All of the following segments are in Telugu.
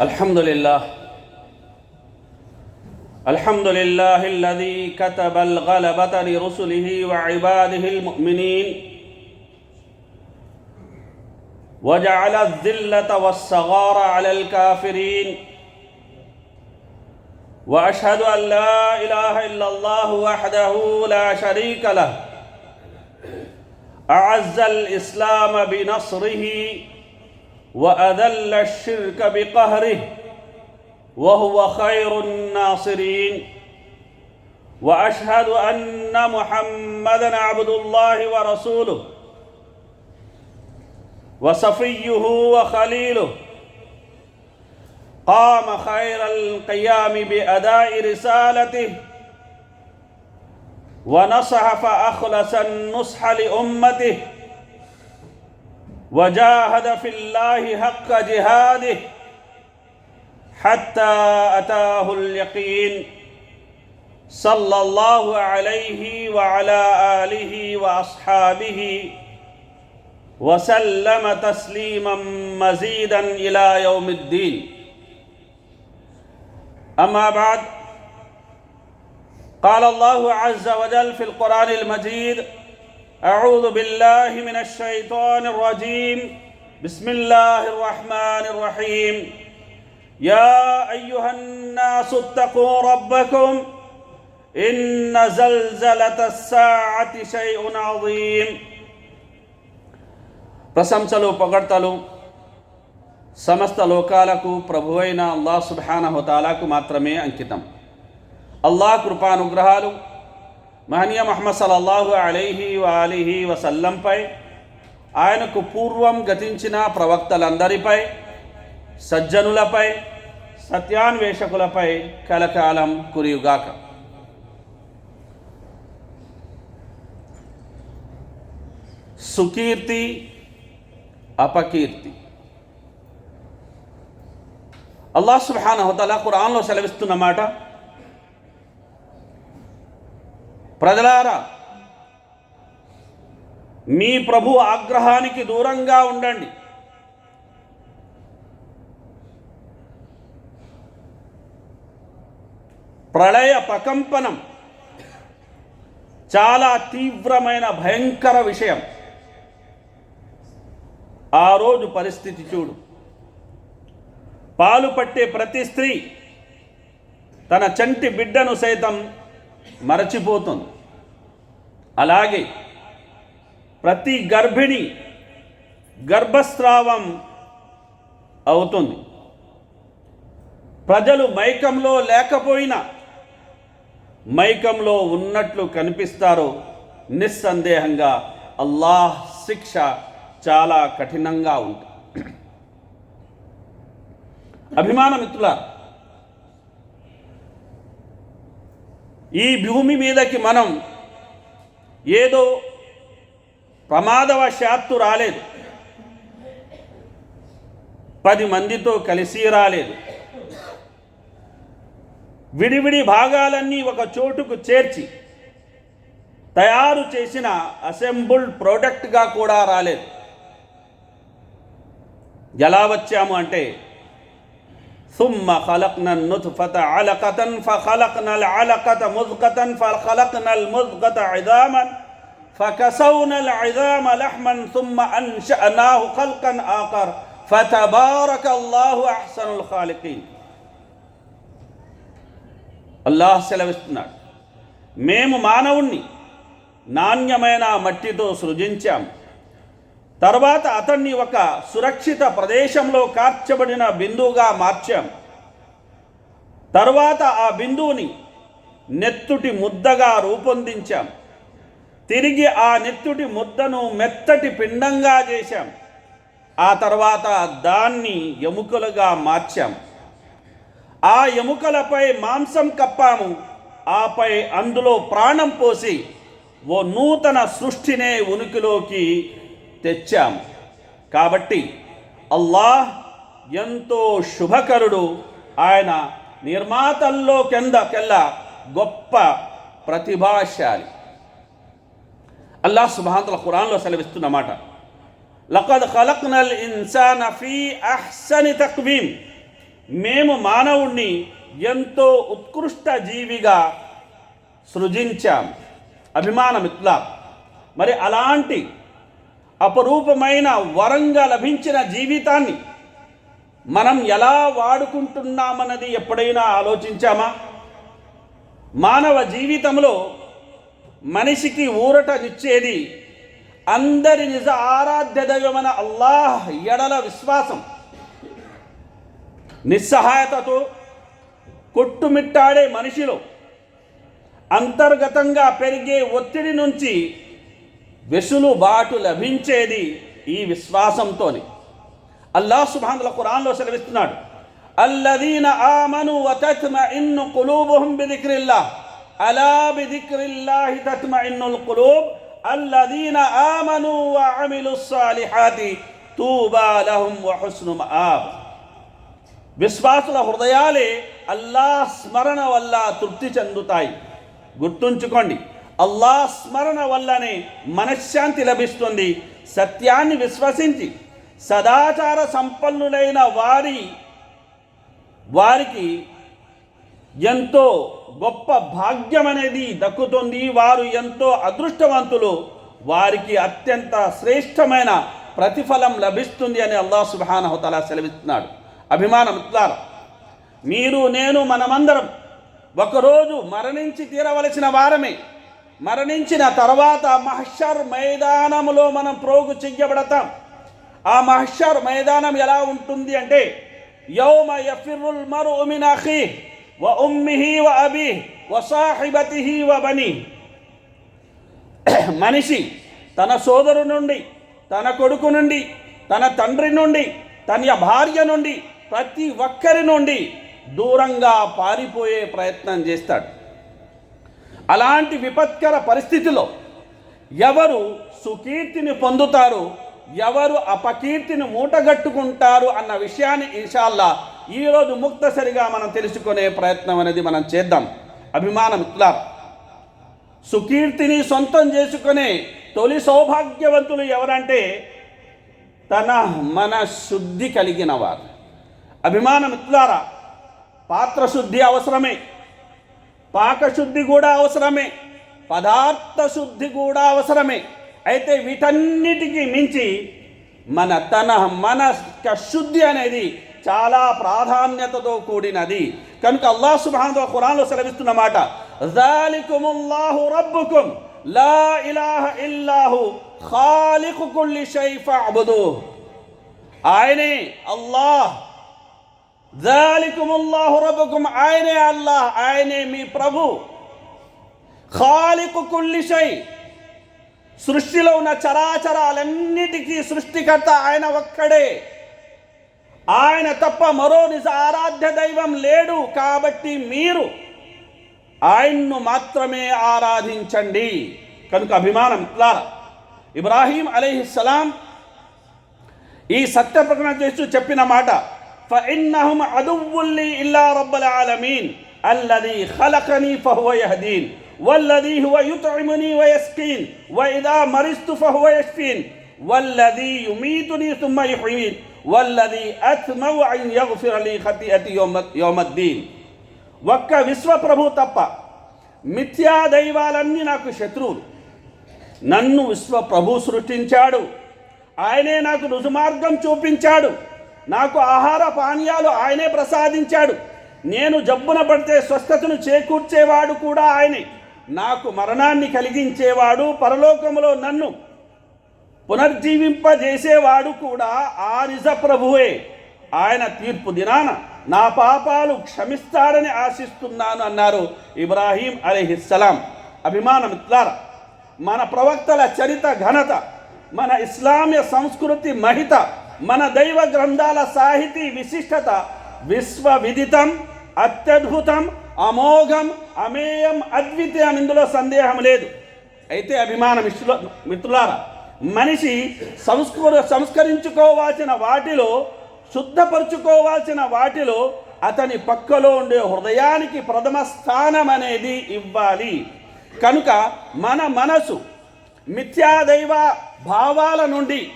الحمد لله الحمد لله الذي كتب الغلبة لرسله وعباده المؤمنين وجعل الذلة والصغار على الكافرين واشهد ان لا اله الا الله وحده لا شريك له اعز الاسلام بنصره وأذل الشرك بقهره وهو خير الناصرين. وأشهد أن محمدا عبد الله ورسوله وصفيه وخليله. قام خير القيام بأداء رسالته ونصح فأخلص النصح لأمته. وجاهد في الله حق جهاده حتى أتاه اليقين صلى الله عليه وعلى آله وأصحابه وسلم تسليما مزيدا إلى يوم الدين. أما بعد قال الله عز وجل في القرآن المجيد اعوذ بالله من الشيطان الرجيم بسم الله الرحمن الرحيم يا ايها الناس اتقوا ربكم ان زلزله الساعه شيء عظيم ప్రశంసలు పొగడ్తలు సమస్త లోకాలకు ప్రభువైన అల్లా సుబానహుతాలాకు మాత్రమే అంకితం అల్లా కృపానుగ్రహాలు మహనీయ మహమ్మద్ సలల్లాహు అలైహి వాలిహి వసల్లంపై ఆయనకు పూర్వం గతించిన ప్రవక్తలందరిపై సజ్జనులపై సత్యాన్వేషకులపై కలకాలం కురియుగాక. సుకీర్తి అపకీర్తి. అల్లాహ్ సుబ్హానహుతల ఖురాన్లో సెలవిస్తున్నమాట మాట ప్రజలారా మీ ప్రభు ఆగ్రహానికి దూరంగా ఉండండి. ప్రళయ ప్రకంపనం చాలా తీవ్రమైన భయంకర విషయం. ఆ రోజు పరిస్థితి చూడు. పాలు పట్టే ప్రతి స్త్రీ తన చంటి బిడ్డను సైతం మరచిపోతుంది. అలాగే ప్రతి గర్భిణి గర్భస్రావం అవుతుంది. ప్రజలు మైకంలో లేకపోయినా మైకంలో ఉన్నట్లు కనిపిస్తారో నిస్సందేహంగా అల్లాహ్ శిక్ష చాలా కఠినంగా ఉంటుంది. అభిమాన మిత్రుల ఈ భూమి మీదకి మనం ఏదో ప్రమాదవశాత్తు రాలేదు. పది మందితో కలిసి రాలేదు. విడివిడి భాగాలన్నీ ఒక చోటుకు చేర్చి తయారు చేసిన అసెంబుల్డ్ ప్రోడక్ట్గా కూడా రాలేదు. ఎలా వచ్చాము అంటే ثم خلقنا النطفة علقة فخلقنا العلقة مضغة فخلقنا المضغة عظاما فكسونا العظام لحما ثم أنشأناه خلقا آخر فتبارك الله أحسن الخالقين అల్లాహ్ సెలవిస్తున్నాడు మేము మానవుణ్ణి నాణ్యమైన మట్టితో సృజించాం తర్వాత అతన్ని ఒక సురక్షిత ప్రదేశంలో కార్చబడిన బిందువుగా మార్చాం. తర్వాత ఆ బిందువుని నెత్తుటి ముద్దగా రూపొందించాం. తిరిగి ఆ నెత్తుటి ముద్దను మెత్తటి పిండంగా చేశాం. ఆ తర్వాత దాన్ని ఎముకలుగా మార్చాం. ఆ ఎముకలపై మాంసం కప్పాము. ఆపై అందులో ప్రాణం పోసి ఓ నూతన సృష్టినే ఉనికిలోకి తెచ్చాము. కాబట్టి అల్లాహ్ ఎంతో శుభకరుడు. ఆయన నిర్మాతల్లో కిందకెల్లా గొప్ప ప్రతిభాశాలి. అల్లాహ్ శుభాంతల ఖురాన్లో సెలవిస్తున్నమాట లకద్ ఖలక్నల్ ఇన్సాన్ ఫీ అహ్సని తక్వీం మేము మానవుణ్ణి ఎంతో ఉత్కృష్ట జీవిగా సృజించాం. అభిమానం ఇట్లా మరి అలాంటి అపరూపమైన వరంగా లభించిన జీవితాన్ని మనం ఎలా వాడుకుంటున్నామన్నది ఎప్పుడైనా ఆలోచించామా? మానవ జీవితంలో మనిషికి ఊరటనిచ్చేది అందరి నిజ ఆరాధ్య దైవమైన అల్లాహ్ ఎడల విశ్వాసం. నిస్సహాయతతో కొట్టుమిట్టాడే మనిషిలో అంతర్గతంగా పెరిగే ఒత్తిడి నుంచి వెసులుబాటు లభించేది ఈ విశ్వాసంతోని. అల్లాహ్ సుబ్హానహు ఖురాన్లో సెలవిస్తున్నాడు అల్లదీన ఆమను వతత్మఇన్ను కులూబుహం బిదిక్రిల్లా అలా బిదిక్రిల్లాహి తత్మఇన్నుల్ కులూబ్. అల్లదీన ఆమను వఅమిలుస్ సాలిహాతి తూబా లహుం వహుస్ను మఆబ్. విశ్వాసుల హృదయాలే అల్లాహ్ స్మరణ వల్ల తృప్తి చెందుతాయి. గుర్తుంచుకోండి అల్లాహ్ స్మరణ వల్లనే మనశ్శాంతి లభిస్తుంది. సత్యాన్ని విశ్వసించి సదాచార సంపన్నులైన వారి వారికి ఎంతో గొప్ప భాగ్యం అనేది దక్కుతుంది. వారు ఎంతో అదృష్టవంతులు. వారికి అత్యంత శ్రేష్టమైన ప్రతిఫలం లభిస్తుంది అని అల్లా సుబానహతలా సెలవిస్తున్నాడు. అభిమానం ఇట్లారా మీరు నేను మనమందరం ఒకరోజు మరణించి తీరవలసిన వారమే. మరణించిన తర్వాత మహషర్ మైదానములో మనం ప్రోగు చెయ్యబడతాం. ఆ మహషర్ మైదానం ఎలా ఉంటుంది అంటే యౌమ యఫిర్రుల్ మరు మిన్ అఖీ వ ఉమ్మిహి వ అబి వ సాహిబతిహి వ బని. మనిషి తన సోదరు నుండి తన కొడుకు నుండి తన తండ్రి నుండి తన భార్య నుండి ప్రతి ఒక్కరి నుండి దూరంగా పారిపోయే ప్రయత్నం చేస్తాడు. అలాంటి విపత్కర పరిస్థితిలో ఎవరు సుకీర్తిని పొందుతారు ఎవరు అపకీర్తిని మూటగట్టుకుంటారు అన్న విషయాన్ని ఇన్షాల్లా ఈరోజు ముక్తసరిగా మనం తెలుసుకునే ప్రయత్నం అనేది మనం చేద్దాం. అభిమానం ఇట్లా. సుకీర్తిని సొంతం చేసుకునే తొలి సౌభాగ్యవంతులు ఎవరంటే తన మన శుద్ధి కలిగిన వారు. అభిమానం ఇట్లారా పాత్రశుద్ధి అవసరమే. పాకశుద్ధి కూడా అవసరమే పదార్థ శుద్ధి కూడా అవసరమే. అయితే వీటన్నిటికీ మించి మన తన మన శుద్ధి అనేది చాలా ప్రాధాన్యతతో కూడినది. కనుక అల్లాహ్ సుబ్హానహు ఖురాన్లో సెలవిస్తున్న మాట జాలికుముల్లాహు రబ్బుకుం లా ఇలాహ ఇల్లాహు ఖాలికు కుల్లి షై ఫఅబుదుహు ఆయనే అల్లాహ్ జాలికుముల్లాహు రబ్బుకుం ఆయనే అల్లాహ్ ఆయనే మీ ప్రభు ఖాలికు కుల్లిషై సృష్టిలో ఉన్న చరాచరాలన్నిటికీ సృష్టికర్త ఆయన ఒక్కడే ఆయన తప్ప మరో నిజ ఆరాధ్య దైవం లేడు కాబట్టి మీరు ఆయన్ను మాత్రమే ఆరాధించండి కనుక అభిమానం ఇట్లా ఇబ్రాహీం అలీహిస్సలాం ఈ సత్య ప్రకటన చేస్తూ చెప్పిన మాట فإنهم عدو لي إلا رب العالمين الذي خلقني فهو يهدين والذي هو يطعمني ويسقين وإذا مرضت فهو يشفين والذي يميتني ثم يحيين والذي أتمع أن يغفر لي خطيئتي يوم, يوم الدين ఒక్క విశ్వ ప్రభు తప్ప మిథ్యా దైవాలన్నీ నాకు శత్రువులు నన్ను విశ్వ ప్రభు సృష్టించాడు ఆయనే నాకు రుజుమార్గం చూపించాడు నాకు ఆహార పానీయాలు ఆయనే ప్రసాదించాడు. నేను జబ్బున పడితే స్వస్థతను చేకూర్చేవాడు కూడా ఆయనే. నాకు మరణాన్ని కలిగించేవాడు పరలోకములో నన్ను పునర్జీవింపజేసేవాడు కూడా ఆ నిజ ప్రభువే. ఆయన తీర్పు దినాన నా పాపాలు క్షమిస్తాడని ఆశిస్తున్నాను అన్నారు ఇబ్రాహీం అలీహిస్సలాం. అభిమాన మన ప్రవక్తల చరిత ఘనత మన ఇస్లామ్య సంస్కృతి మహిత మన దైవ గ్రంథాల సాహితీ విశిష్టత విశ్వవిదితం అత్యద్భుతం అమోఘం అమేయం అద్వితీయం ఇందులో సందేహం లేదు. అయితే అభిమాన మిత్రుల మిత్రులారా మనిషి సంస్కృ సంస్కరించుకోవాల్సిన వాటిలో శుద్ధపరుచుకోవాల్సిన వాటిలో అతని పక్కలో ఉండే హృదయానికి ప్రథమ స్థానం అనేది ఇవ్వాలి. కనుక మన మనసు మిథ్యాదైవ భావాల నుండి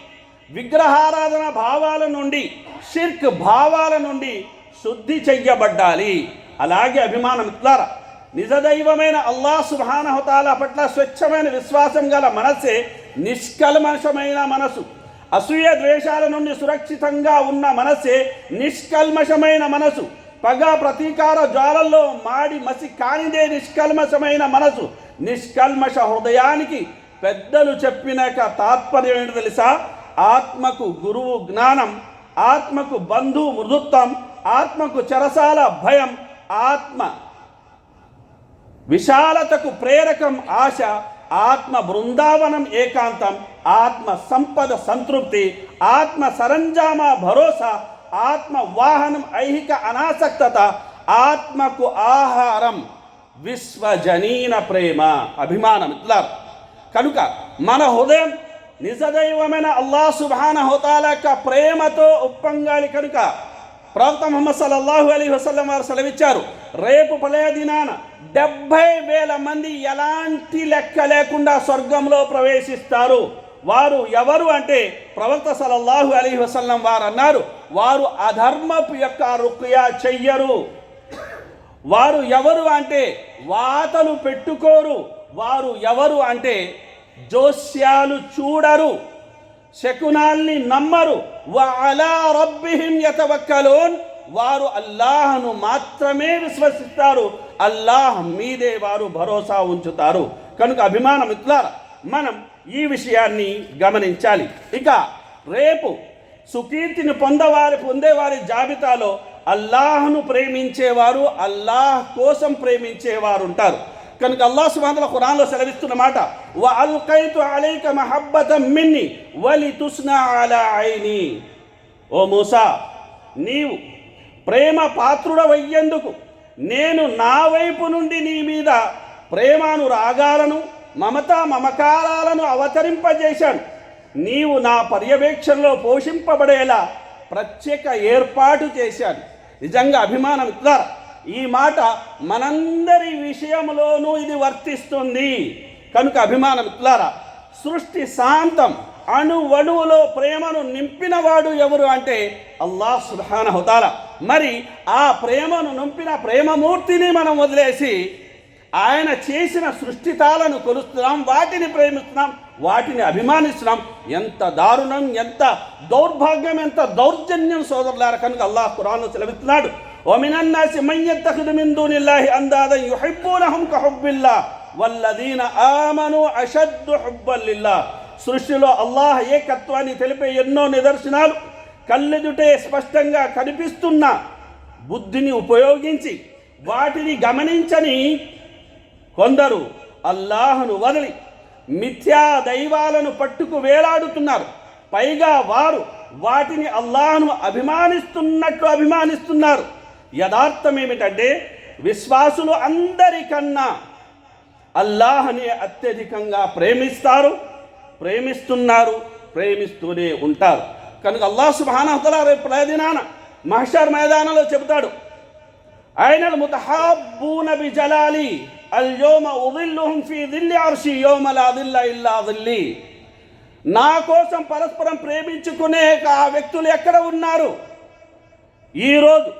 విగ్రహారాధన భావాల నుండి షిర్క్ భావాల నుండి శుద్ధి చెయ్యబడ్డాలి. అలాగే అభిమానం ఇట్లారా నిజదైవమైన అల్లాహ్ సుభానహతాల పట్ల స్వచ్ఛమైన విశ్వాసం గల మనస్సే నిష్కల్మషమైన మనసు. అసూయ ద్వేషాల నుండి సురక్షితంగా ఉన్న మనసే నిష్కల్మషమైన మనసు. పగ ప్రతీకార జ్వాలల్లో మాడి మసి కానిదే నిష్కల్మషమైన మనసు. నిష్కల్మష హృదయానికి పెద్దలు చెప్పినాక తాత్పర్యం ఏంటి తెలుసా? ఆత్మకు గురువు జ్ఞానం ఆత్మకు బంధు మృదుత్వం ఆత్మకు చెరసాల భయం ఆత్మ విశాలతకు ప్రేరకం ఆశ ఆత్మ బృందావనం ఏకాంతం ఆత్మ సంపద సంతృప్తి ఆత్మ సరంజామ భరోసా ఆత్మ వాహనం ఐహిక అనాసక్తత ఆత్మకు ఆహారం విశ్వజనీన ప్రేమ అభిమానం ఇట్లా. కనుక మన హృదయం నిజదైవమైన అల్లాహ్ సుభాన హోతాల యొక్క ప్రేమతో ఉప్పొంగాలి కనుక ప్రవక్త ముహమ్మద్ సల్లల్లాహు అలీ వసల్లం వారు సెలవిచ్చారు. రేపు పలే దినాన డెబ్భై వేల మంది ఎలాంటి లెక్క లేకుండా స్వర్గంలో ప్రవేశిస్తారు. వారు ఎవరు అంటే ప్రవక్త సలల్లాహు అలీ వసల్లం వారు అన్నారు. వారు అధర్మపు యొక్క రుక్యా చెయ్యరు. వారు ఎవరు అంటే వాతలు పెట్టుకోరు. వారు ఎవరు అంటే జోస్యాలు చూడరు శకునాల్ని నమ్మరు. అలా రబ్బిహిం యతవక్కలోన్. వారు అల్లాహను మాత్రమే విశ్వసిస్తారు. అల్లాహ్ మీదే వారు భరోసా ఉంచుతారు. కనుక అభిమానం ఇట్లారా మనం ఈ విషయాన్ని గమనించాలి. ఇక రేపు సుకీర్తిని పొందవారి పొందేవారి జాబితాలో అల్లాహ్ను ప్రేమించేవారు అల్లాహ్ కోసం ప్రేమించేవారు ఉంటారు కనుక అల్లా సుబ్హానహు ఖురాన్లో సెలవిస్తున్న మాట వ అల్కైతు అలైక మహబ్బతం మిన్ని వలి తుస్నా అలా ఐని. ఓ మూసా నీవు ప్రేమ పాత్రుడవయ్యేందుకు నేను నా వైపు నుండి నీ మీద ప్రేమాను రాగాలను మమత మమకారాలను అవతరింపజేశాను. నీవు నా పర్యవేక్షణలో పోషింపబడేలా ప్రత్యేక ఏర్పాటు చేశాను. నిజంగా అభిమానం ఇట్లారా ఈ మాట మనందరి విషయంలోనూ ఇది వర్తిస్తుంది. కనుక అభిమానం మిత్రులారా సృష్టి శాంతం అణు అణువులో ప్రేమను నింపినవాడు ఎవరు అంటే అల్లాహ్ సుబ్హాన హుతాల మరి ఆ ప్రేమను నింపిన ప్రేమమూర్తిని మనం వదిలేసి ఆయన చేసిన సృష్టితాలను కొలుస్తున్నాం వాటిని ప్రేమిస్తున్నాం వాటిని అభిమానిస్తున్నాం. ఎంత దారుణం ఎంత దౌర్భాగ్యం ఎంత దౌర్జన్యం సోదరులార కనుక అల్లాహ్ ఖురాన్లో సెలవిస్తున్నాడు. ومن الناس من يتخذ من دون الله أندادا يحبونهم كحب الله والذين آمنوا أشد حبا لله సృష్టిలో అల్లాహ్ ఏకత్వాన్ని తెలిపే ఎన్నో నిదర్శనాలు కళ్ళెదుటే స్పష్టంగా కనిపిస్తున్న బుద్ధిని ఉపయోగించి వాటిని గమనించని కొందరు అల్లాహను వదిలి మిథ్యా దైవాలను పట్టుకు వేలాడుతున్నారు పైగా వారు వాటిని అల్లాహను అభిమానిస్తున్నట్లు అభిమానిస్తున్నారు యథార్థం ఏమిటంటే విశ్వాసులు అందరికన్నా అల్లాహని అత్యధికంగా ప్రేమిస్తారు ప్రేమిస్తున్నారు ప్రేమిస్తూనే ఉంటారు. కనుక అల్లాహ్ సుబానహతల రేపు ప్రదినాన మహషర్ మైదానంలో చెబుతాడు ఆయన ముతహాబూన బి జలాలి అల్ యోమ ఉదిల్లుహుం ఫీ దిల్లి అర్షి యోమ లా దిల్ల ఇల్లా దిల్లి. నా కోసం పరస్పరం ప్రేమించుకునే ఆ వ్యక్తులు ఎక్కడ ఉన్నారు? ఈరోజు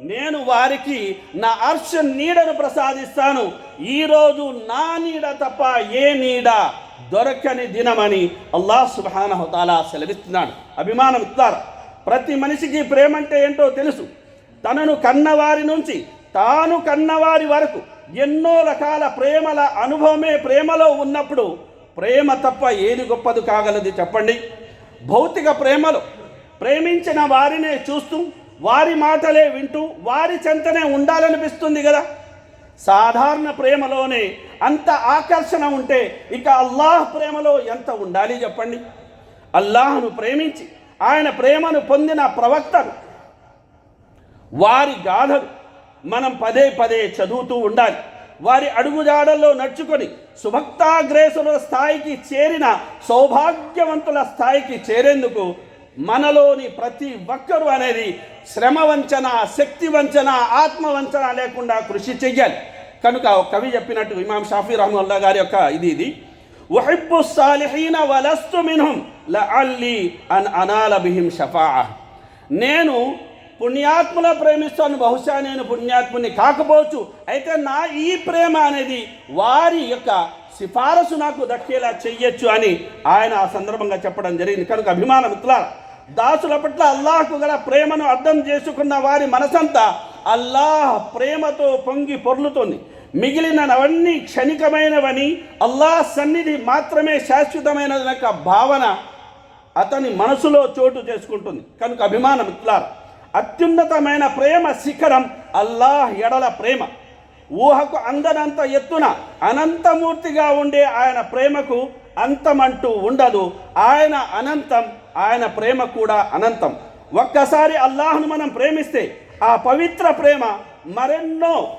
నేను వారికి నా అర్ష నీడను ప్రసాదిస్తాను. ఈరోజు నా నీడ తప్ప ఏ నీడ దొరకని దినమని అల్లాహ్ సుబానహతాలా సెలవిస్తున్నాడు. అభిమానం ఇస్తారు ప్రతి మనిషికి ప్రేమ అంటే ఏంటో తెలుసు. తనను కన్నవారి నుంచి తాను కన్నవారి వరకు ఎన్నో రకాల ప్రేమల అనుభవమే ప్రేమలో ఉన్నప్పుడు ప్రేమ తప్ప ఏది గొప్పది కాగలదు చెప్పండి. భౌతిక ప్రేమలో ప్రేమించిన వారినే చూస్తూ వారి మాటలే వింటూ వారి చెంతనే ఉండాలనిపిస్తుంది కదా. సాధారణ ప్రేమలోనే అంత ఆకర్షణ ఉంటే ఇక అల్లాహ్ ప్రేమలో ఎంత ఉండాలి చెప్పండి? అల్లాహ్ను ప్రేమించి ఆయన ప్రేమను పొందిన ప్రవక్తలు వారి గాథలు మనం పదే పదే చదువుతూ ఉండాలి. వారి అడుగుజాడల్లో నడుచుకొని సుభక్తాగ్రేసుల స్థాయికి చేరిన సౌభాగ్యవంతుల స్థాయికి చేరేందుకు మనలోని ప్రతి ఒక్కరూ అనేది శ్రమ వంచన శక్తి వంచన ఆత్మ వంచన లేకుండా కృషి చెయ్యాలి. కనుక ఒక కవి చెప్పినట్టు ఇమాం షాఫీ రహముల్లా గారి యొక్క ఇది ఇది. వహిబ్బు సాలిహీన వలస్తు మిన్హుం లఅల్లి అన్ అనాల బిహిం షఫా నేను పుణ్యాత్ముల ప్రేమిస్తాను బహుశా నేను పుణ్యాత్ముని కాకపోవచ్చు. అయితే నా ఈ ప్రేమ అనేది వారి యొక్క సిఫారసు నాకు దక్కేలా చెయ్యొచ్చు అని ఆయన ఆ సందర్భంగా చెప్పడం జరిగింది. కనుక అభిమాన మిత్రులారా దాసుల పట్ల అల్లాహకు గల ప్రేమను అర్థం చేసుకున్న వారి మనసంతా అల్లాహ్ ప్రేమతో పొంగి పొర్లుతుంది. మిగిలినవన్నీ క్షణికమైనవని అల్లాహ్ సన్నిధి మాత్రమే శాశ్వతమైనది యొక్క భావన అతని మనసులో చోటు చేసుకుంటుంది. కనుక అభిమానం ఇట్లారు. అత్యున్నతమైన ప్రేమ శిఖరం అల్లాహ్ ఎడల ప్రేమ. ఊహకు అందనంత ఎత్తున అనంతమూర్తిగా ఉండే ఆయన ప్రేమకు అంతమంటూ ఉండదు. ఆయన అనంతం ఆయన ప్రేమ కూడా అనంతం. ఒక్కసారి అల్లాహ్ను మనం ప్రేమిస్తే ఆ పవిత్ర ప్రేమ మరెన్నో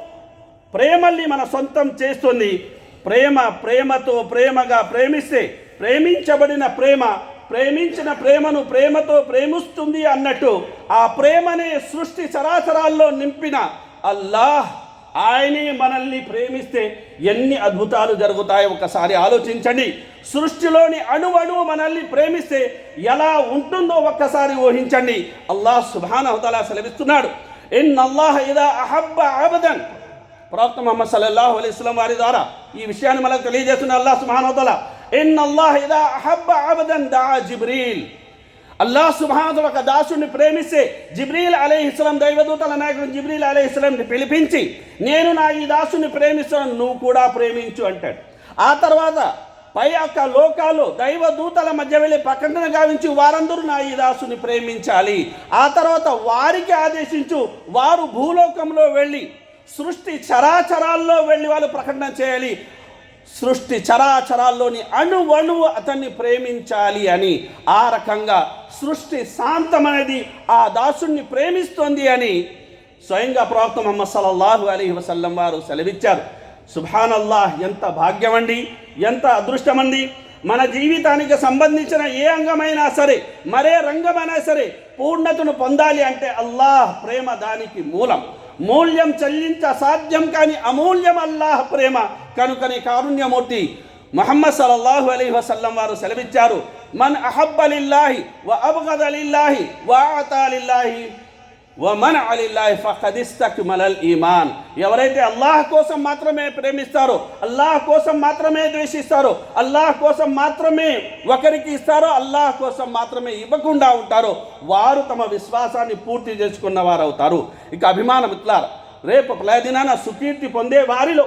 ప్రేమల్ని మన సొంతం చేస్తుంది. ప్రేమ ప్రేమతో ప్రేమగా ప్రేమిస్తే ప్రేమించబడిన ప్రేమ ప్రేమించిన ప్రేమను ప్రేమతో ప్రేమిస్తుంది అన్నట్టు ఆ ప్రేమనే సృష్టి చరాచరాల్లో నింపిన అల్లాహ్ ఆయనే మనల్ని ప్రేమిస్తే ఎన్ని అద్భుతాలు జరుగుతాయో ఒకసారి ఆలోచించండి. సృష్టిలోని అణువణువు మనల్ని ప్రేమిస్తే ఎలా ఉంటుందో ఒక్కసారి ఊహించండి. అల్లాహ్ సుబానవతలా సెలవిస్తున్నాడు. ఇన్ అల్లాహ్ ఇదా అహబ్బ అబదన్. ప్రవక్త మొహమ్మద్ సల్లల్లాహు అలైస్లం వారి ద్వారా ఈ విషయాన్ని మనకు తెలియజేస్తున్న అల్లాహ్ సుబ్హానహువతల ఇన్ అల్లాహ్ ఇదా అహబ్బ అబదన్ దా జిబ్రీల్. అల్లాహ్ సుబ్హానహువతల ఒక దాసుని ప్రేమిస్తే జిబ్రీల్ అలైహిస్సలాం దైవదూతల నాయకుడు జిబ్రీల్ ఇస్లాంని పిలిపించి నేను నా ఈ దాసుని ప్రేమిస్తాను నువ్వు కూడా ప్రేమించు అంటాడు. ఆ తర్వాత పై యొక్క లోకాలు దైవదూతల మధ్య వెళ్ళి ప్రకటన గావించి వారందరూ నా ఈ దాసుని ప్రేమించాలి ఆ తర్వాత వారికి ఆదేశించు వారు భూలోకంలో వెళ్ళి సృష్టి చరాచరాల్లో వెళ్ళి వాళ్ళు ప్రకటన చేయాలి. సృష్టి చరాచరాల్లోని అణు అణువు అతన్ని ప్రేమించాలి అని ఆ రకంగా సృష్టి శాంతం అనేది ఆ దాసుణ్ణి ప్రేమిస్తోంది అని స్వయంగా ప్రవక్త మొహమ్మద్ సల్లల్లాహు అలీ వసల్లం వారు సెలవిచ్చారు. సుభానల్లాహ్ ఎంత భాగ్యమండి ఎంత అదృష్టమండి. మన జీవితానికి సంబంధించిన ఏ అంగమైనా సరే మరే రంగమైనా సరే పూర్ణతను పొందాలి అంటే అల్లాహ్ ప్రేమ దానికి మూలం. మూల్యం చెల్లించ సాధ్యం కాని అమూల్యం అల్లాహ్ ప్రేమ. కనుకని కారుణ్యమూర్తి మహమ్మద్ సలల్లాహు అలీ వసల్లం వారు సెలవిచ్చారు మన్ అహబ్బలిల్లాహి వ అబ్గదలిల్లాహి వ అతాలిల్లాహి వమన్ మన అలిల్లాహి ఫఖదిస్తక్మలల్ ఈమాన్ ఎవరైతే అల్లాహ్ కోసం మాత్రమే ప్రేమిస్తారో అల్లాహ్ కోసం మాత్రమే ద్వేషిస్తారో అల్లాహ్ కోసం మాత్రమే ఒకరికి ఇస్తారో అల్లాహ్ కోసం మాత్రమే ఇవ్వకుండా ఉంటారో వారు తమ విశ్వాసాన్ని పూర్తి చేసుకున్న వారు అవుతారు ఇక అభిమానం మిత్రులారు రేపు ప్రదినాన సుకీర్తి పొందే వారిలో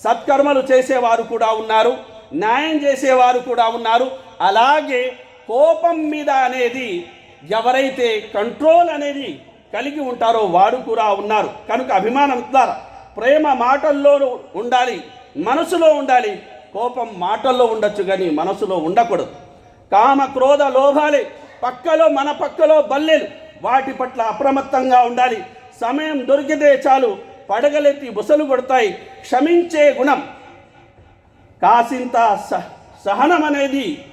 సత్కర్మలు చేసేవారు కూడా ఉన్నారు న్యాయం చేసేవారు కూడా ఉన్నారు. అలాగే కోపం మీద అనేది ఎవరైతే కంట్రోల్ అనేది కలిగి ఉంటారో వారు కూడా ఉన్నారు. కనుక అభిమానం ద్వారా ప్రేమ మాటల్లో ఉండాలి మనసులో ఉండాలి. కోపం మాటల్లో ఉండొచ్చు కానీ మనసులో ఉండకూడదు. కామ క్రోధ లోభాలే పక్కలో మన పక్కలో బల్లెలు. వాటి పట్ల అప్రమత్తంగా ఉండాలి. సమయం దొరికితే చాలు పడగలెత్తి బుసలు కొడతాయి. క్షమించే గుణం. కాసింత సహనం అనేది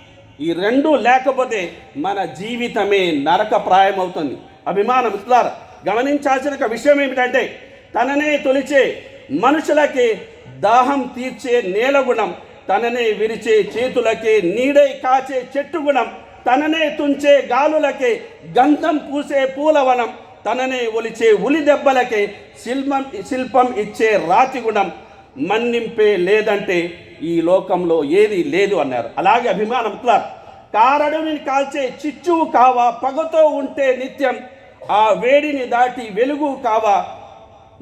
ఈ రెండు లేకపోతే మన జీవితమే నరకప్రాయం అవుతుంది అభిమాన మిత్రులారా గమనించాల్సిన ఒక విషయం ఏమిటంటే తననే తొలిచే మనుషులకి దాహం తీర్చే నేల గుణం తననే విరిచే చేతులకి నీడై కాచే చెట్టు గుణం తననే తుంచే గాలులకే గంధం పూసే పూలవనం తననే ఒలిచే ఉలి దెబ్బలకే శిల్పం శిల్పం ఇచ్చే రాతి గుణం మన్నింపే లేదంటే ఈ లోకంలో ఏది లేదు అన్నారు. అలాగే అభిమానం ఇట్లా కారడుని కాల్చే చిచ్చువు కావా పగతో ఉంటే నిత్యం ఆ వేడిని దాటి వెలుగు కావా?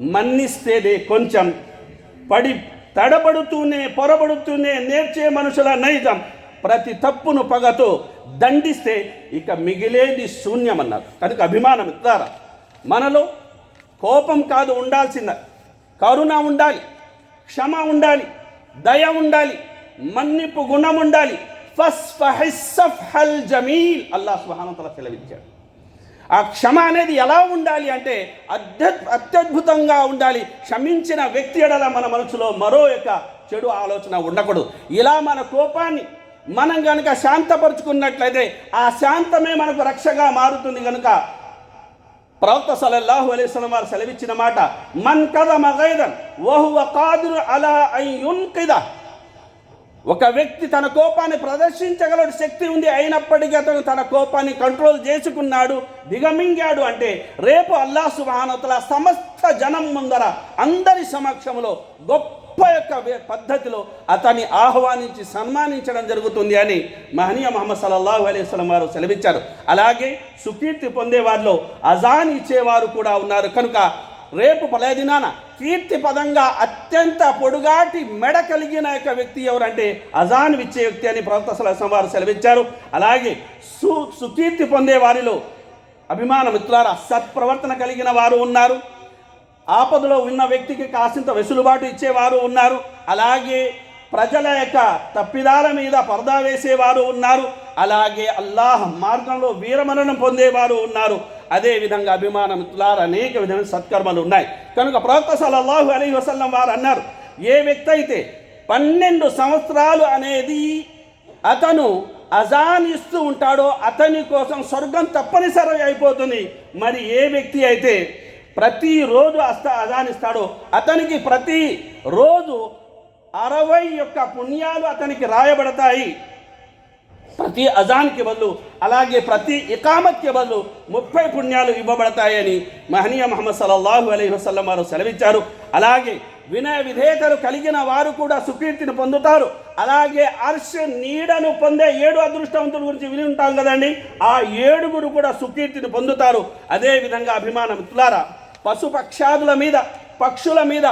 మన్నిస్తేనే కొంచెం. పడి తడబడుతూనే పొరబడుతూనే నేర్చే మనుషుల నైజం. ప్రతి తప్పును పగతో దండిస్తే ఇక మిగిలేది శూన్యమన్నారు. కనుక అభిమానం ఇస్తారా మనలో కోపం కాదు ఉండాల్సింద. కరుణ ఉండాలి. క్షమ ఉండాలి. దయ ఉండాలి. మన్నిపు గుణం ఉండాలి. ఫస్ ఫహస్ఫ్ హల్ జమీల్. అల్లాహ్ సుహానంతల సెలవిచ్చాడు. ఆ క్షమ అనేది ఎలా ఉండాలి అంటే అత్య అత్యద్భుతంగా ఉండాలి. క్షమించిన వ్యక్తి ఎడల మన మనసులో మరో యొక్క చెడు ఆలోచన ఉండకూడదు. ఇలా మన కోపాన్ని మనం కనుక శాంతపరుచుకున్నట్లయితే ఆ శాంతమే మనకు రక్షగా మారుతుంది కనుక ప్రవక్త సలల్లాహు అలైహి వారు సెలవిచ్చిన మాట మన్ కద మగైదన్ ఓహువ కాదురు అలా అయ్యున్ యున్కిద. ఒక వ్యక్తి తన కోపాన్ని ప్రదర్శించగలడు శక్తి ఉంది అయినప్పటికీ అతను తన కోపాన్ని కంట్రోల్ చేసుకున్నాడు దిగమింగాడు అంటే రేపు అల్లా సుబానతల సమస్త జనం ముందర అందరి సమక్షంలో గొప్ప యొక్క వే- పద్ధతిలో అతన్ని ఆహ్వానించి సన్మానించడం జరుగుతుంది అని మహనీయ మహమ్మద్ సల్లాహు అలైస్లం వారు సెలవిచ్చారు. అలాగే సుకీర్తి పొందే వారిలో అజాన్ ఇచ్చేవారు కూడా ఉన్నారు. కనుక రేపు పలేదినాన కీర్తి పదంగా అత్యంత పొడుగాటి మెడ కలిగిన యొక్క వ్యక్తి ఎవరంటే అజాన్ విచ్చే వ్యక్తి అని ప్రవక్త సలహం వారు సెలవిచ్చారు. అలాగే సు సుకీర్తి పొందే వారిలో అభిమాన మిత్రులారా సత్ప్రవర్తన కలిగిన వారు ఉన్నారు. ఆపదలో ఉన్న వ్యక్తికి కాసింత వెసులుబాటు ఇచ్చేవారు ఉన్నారు. అలాగే ప్రజల యొక్క తప్పిదాల మీద పరదా వేసేవారు ఉన్నారు. అలాగే అల్లాహ్ మార్గంలో వీరమరణం పొందేవారు ఉన్నారు. అదే విధంగా తులారు అనేక విధమైన సత్కర్మలు ఉన్నాయి. కనుక ప్రవక్త సల్లల్లాహు అలీ వసల్లం వారు అన్నారు ఏ వ్యక్తి అయితే పన్నెండు సంవత్సరాలు అనేది అతను అజాన్ ఇస్తూ ఉంటాడో అతని కోసం స్వర్గం తప్పనిసరి అయిపోతుంది. మరి ఏ వ్యక్తి అయితే ప్రతిరోజు అస్త అజాన్ ఇస్తాడో అతనికి ప్రతి రోజు అరవై యొక్క పుణ్యాలు అతనికి రాయబడతాయి. ప్రతి అజాన్కి బదులు అలాగే ప్రతి ఇకామత్కి బదులు ముప్పై పుణ్యాలు ఇవ్వబడతాయని మహనీయ మహమ్మద్ సల్లల్లాహు అలైహి వసల్లం వారు సెలవిచ్చారు. అలాగే వినయ విధేయతలు కలిగిన వారు కూడా సుకీర్తిని పొందుతారు. అలాగే అర్ష నీడను పొందే ఏడు అదృష్టవంతుల గురించి విని ఉంటాం కదండి. ఆ ఏడుగురు కూడా సుకీర్తిని పొందుతారు. అదేవిధంగా అభిమాన మిత్రులారా పశుపక్షాదుల మీద పక్షుల మీద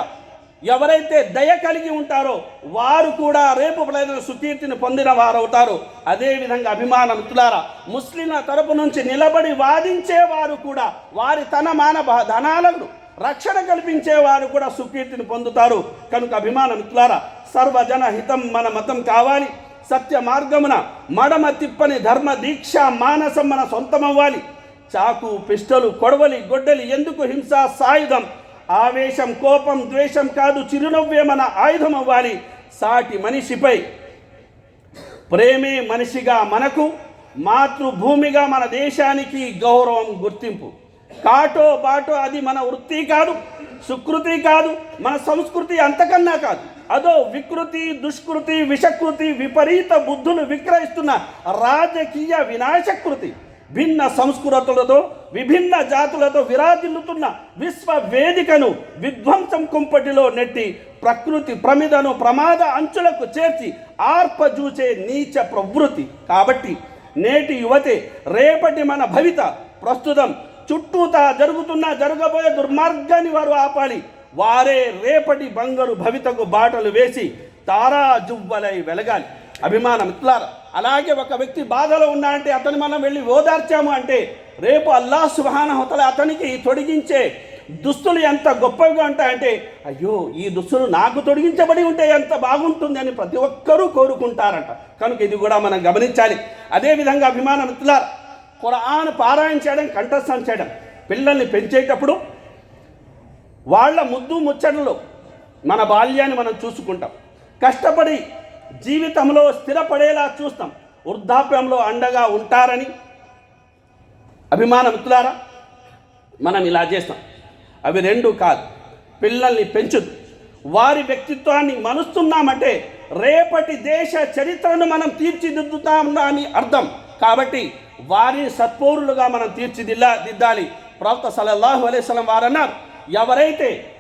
ఎవరైతే దయ కలిగి ఉంటారో వారు కూడా రేపు ప్రజల సుకీర్తిని పొందిన వారవుతారు. అదేవిధంగా అభిమాన మిత్రులారా ముస్లింల తరపు నుంచి నిలబడి వాదించే వారు కూడా వారి తన మానవ ధనాలను రక్షణ కల్పించే వారు కూడా సుకీర్తిని పొందుతారు. కనుక అభిమాన మిత్రులారా సర్వజన హితం మన మతం కావాలి. సత్య మార్గమున మడమ తిప్పని ధర్మ దీక్ష మానసం మన సొంతమవ్వాలి. చాకు పిస్టలు కొడవలి గొడ్డలి ఎందుకు హింస సాయుధం? ఆవేశం కోపం ద్వేషం కాదు చిరునవ్వే మన ఆయుధం అవ్వాలి సాటి మనిషిపై ప్రేమే మనిషిగా మనకు మాతృభూమిగా మన దేశానికి గౌరవం గుర్తింపు. కాటో బాటో అది మన వృత్తి కాదు సుకృతి కాదు మన సంస్కృతి అంతకన్నా కాదు. అదో వికృతి దుష్కృతి విషకృతి విపరీత బుద్ధులు విక్రయిస్తున్న రాజకీయ వినాశకృతి. భిన్న సంస్కృతులతో విభిన్న జాతులతో విరాజిల్లుతున్న విశ్వ వేదికను విధ్వంసం కుంపటిలో నెట్టి ప్రకృతి ప్రమిదను ప్రమాద అంచులకు చేర్చి ఆర్పజూచే నీచ ప్రవృత్తి. కాబట్టి నేటి యువతే రేపటి మన భవిత ప్రస్తుతం చుట్టూతా జరుగుతున్న జరగబోయే దుర్మార్గాన్ని వారు ఆపాలి. వారే రేపటి బంగారు భవితకు బాటలు వేసి తారా జువ్వలై వెలగాలి. అభిమాన ఇట్లారా అలాగే ఒక వ్యక్తి బాధలో ఉన్నాడంటే అతను మనం వెళ్ళి ఓదార్చాము అంటే రేపు అల్లా సుహానహతల అతనికి తొడిగించే దుస్తులు ఎంత గొప్పగా ఉంటాయంటే అయ్యో ఈ దుస్తులు నాకు తొడిగించబడి ఉంటే ఎంత బాగుంటుంది అని ప్రతి ఒక్కరూ కోరుకుంటారంట. కనుక ఇది కూడా మనం గమనించాలి. అదేవిధంగా అభిమాన మిత్రులారా ఖురాన్ పారాయణ చేయడం కంఠస్థం చేయడం. పిల్లల్ని పెంచేటప్పుడు వాళ్ళ ముద్దు ముచ్చటలో మన బాల్యాన్ని మనం చూసుకుంటాం. కష్టపడి జీవితంలో స్థిరపడేలా చూస్తాం. వృద్ధాప్యంలో అండగా ఉంటారని అభిమాన మిత్రులారా మనం ఇలా చేస్తాం. అవి రెండు కాదు పిల్లల్ని పెంచుదు. వారి వ్యక్తిత్వాన్ని మనుస్తున్నామంటే రేపటి దేశ చరిత్రను మనం తీర్చిదిద్దుతాం అని అర్థం. కాబట్టి వారిని సత్పౌరులుగా మనం తీర్చిదిల్లా దిద్దాలి. ప్రవక్త సల్లల్లాహు అలైస్లం వారన్నారు ఎవరైతే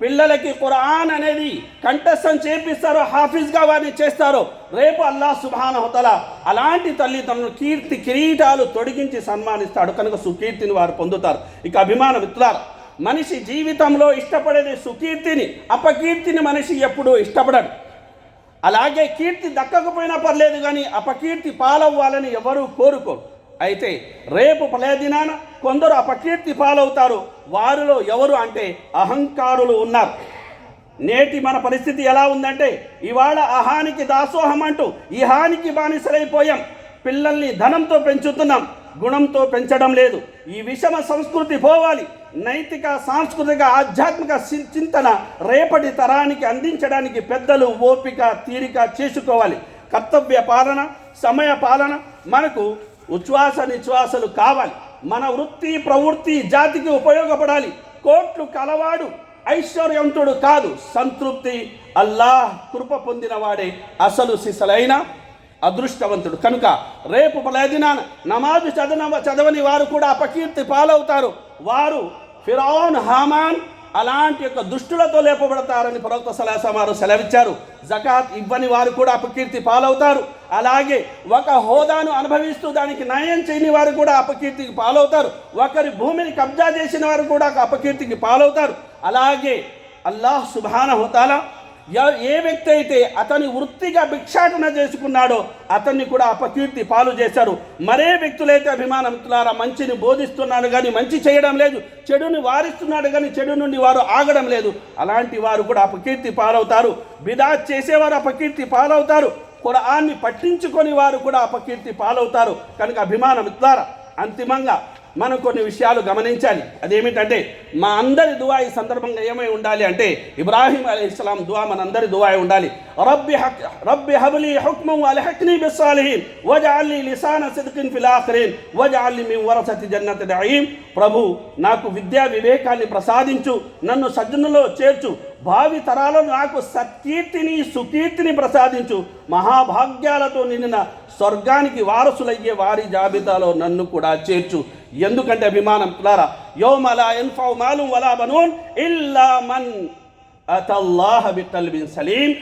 పిల్లలకి ఖురాన్ అనేది కంఠస్థం చేపిస్తారో హాఫీజ్గా వారిని చేస్తారో రేపు అల్లా సుబానహతల అలాంటి తల్లిదండ్రులు కీర్తి కిరీటాలు తొడిగించి సన్మానిస్తాడు. కనుక సుకీర్తిని వారు పొందుతారు. ఇక అభిమాన మిత్రులారు మనిషి జీవితంలో ఇష్టపడేది సుకీర్తిని అపకీర్తిని మనిషి ఎప్పుడూ ఇష్టపడడు. అలాగే కీర్తి దక్కకపోయినా పర్లేదు కానీ అపకీర్తి పాలవ్వాలని ఎవరూ కోరుకోరు. అయితే రేపు పలేదినాన కొందరు అపకీర్తి పాలవుతారు. వారిలో ఎవరు అంటే అహంకారులు ఉన్నారు. నేటి మన పరిస్థితి ఎలా ఉందంటే ఇవాళ అహానికి దాసోహం అంటూ ఈ హానికి బానిసలైపోయాం. పిల్లల్ని ధనంతో పెంచుతున్నాం గుణంతో పెంచడం లేదు. ఈ విషమ సంస్కృతి పోవాలి. నైతిక సాంస్కృతిక ఆధ్యాత్మిక చి- చింతన రేపటి తరానికి అందించడానికి పెద్దలు ఓపిక తీరిక చేసుకోవాలి. కర్తవ్య పాలన సమయ పాలన మనకు ఉచ్ఛ్వాస నిశ్వాసలు కావాలి. మన వృత్తి ప్రవృత్తి జాతికి ఉపయోగపడాలి. కోట్లు కలవాడు ఐశ్వర్యవంతుడు కాదు. సంతృప్తి అల్లాహ్ కృప పొందినవాడే అసలు సిసలైన అదృష్టవంతుడు. కనుక రేపు పలదినాన నమాజు చదవ చదవని వారు కూడా అపకీర్తి పాలవుతారు. వారు ఫిరాన్ హామాన్ అలాంటి యొక్క దుష్టులతో లేపబడతారని ప్రవక్త సలహసమారు సెలవిచ్చారు. జకాత్ ఇవ్వని వారు కూడా అపకీర్తి పాలవుతారు. అలాగే ఒక హోదాను అనుభవిస్తూ దానికి న్యాయం చేయని వారు కూడా అపకీర్తికి పాలవుతారు. ఒకరి భూమిని కబ్జా చేసిన వారు కూడా అపకీర్తికి పాలవుతారు. అలాగే అల్లాహ్ సుభాన హోతాలా ఏ వ్యక్తి అయితే అతని వృత్తిగా భిక్షాటన చేసుకున్నాడో అతన్ని కూడా అపకీర్తి పాలు చేశారు. మరే వ్యక్తులైతే అభిమానమిత్రులారా మంచిని బోధిస్తున్నాడు కానీ మంచి చేయడం లేదు చెడుని వారిస్తున్నాడు కానీ చెడు నుండి వారు ఆగడం లేదు. అలాంటి వారు కూడా అపకీర్తి పాలవుతారు. బిదా చేసేవారు అపకీర్తి పాలవుతారు. కురాన్ని పట్టించుకొని వారు కూడా అపకీర్తి పాలవుతారు. కనుక అభిమానమిత్రులారా అంతిమంగా మనం కొన్ని విషయాలు గమనించాలి. అదేమిటంటే మా అందరి దువా ఈ సందర్భంగా ఏమై ఉండాలి అంటే ఇబ్రాహీం అలీ ఇస్లాం దువా మనందరి దువా ఉండాలి. రబ్బి హక్ రబ్బి హబ్లీ హుక్మం అల్హక్ని బిస్సాలిహీన్ వజఅల్లి లిసాన సిద్కిన్ ఫిల్ ఆఖిరీన్ వజఅల్లి మీ వరసతి జన్నత నయీం ప్రభు నాకు విద్యా వివేకాన్ని ప్రసాదించు నన్ను సజ్జనులో చేర్చు భావి తరాలు నాకు సత్కీర్తిని సుకీర్తిని ప్రసాదించు. మహాభాగ్యాలతో నిండిన స్వర్గానికి వారసులయ్యే వారి జాబితాలో నన్ను కూడా చేర్చు. ఎందుకంటే అభిమానం పిల్లారా యోమలా ఎన్ఫౌ మాలు వలా బనూన్ ఇల్లా మన్ అతల్లాహ బికల్బిన్ సలీం.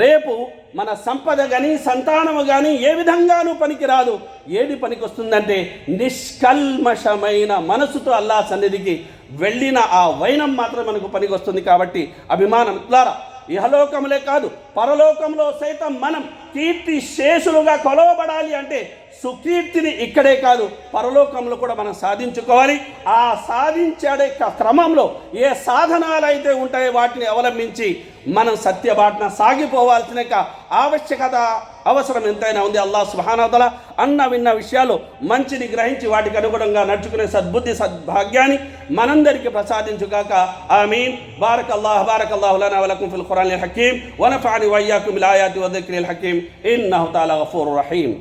రేపు మన సంపద కానీ సంతానము కానీ ఏ విధంగానూ పనికిరాదు. ఏది పనికొస్తుందంటే నిష్కల్మషమైన మనసుతో అల్లా సన్నిధికి వెళ్ళిన ఆ వైనం మాత్రం మనకు పనికొస్తుంది కాబట్టి అభిమానం ద్వారా. ఇహలోకములే కాదు పరలోకంలో సైతం మనం కీర్తి శేషులుగా కొలవబడాలి అంటే సుకీర్తిని ఇక్కడే కాదు పరలోకంలో కూడా మనం సాధించుకోవాలి. ఆ సాధించే క్రమంలో ఏ సాధనాలు అయితే ఉంటాయో వాటిని అవలంబించి మనం సత్యబాటున సాగిపోవాల్సిన ఆవశ్యకత అవసరం ఎంతైనా ఉంది. అల్లాహ్ సుహానతల అన్న విన్న విషయాలు మంచిని గ్రహించి వాటికి అనుగుణంగా నడుచుకునే సద్బుద్ధి సద్భాగ్యాన్ని మనందరికీ ప్రసాదించుగాక. ఆమీన్. బారక్ అల్లాహ్ బారక్ అల్లాహు లనా వలకుం ఫిల్ ఖురాన్ హకీం వనఫాని వయ్యాకుం బిల్ ఆయాతి వదక్రిల్ హకీం ఇన్నహు తాలా గఫూర్ రహీం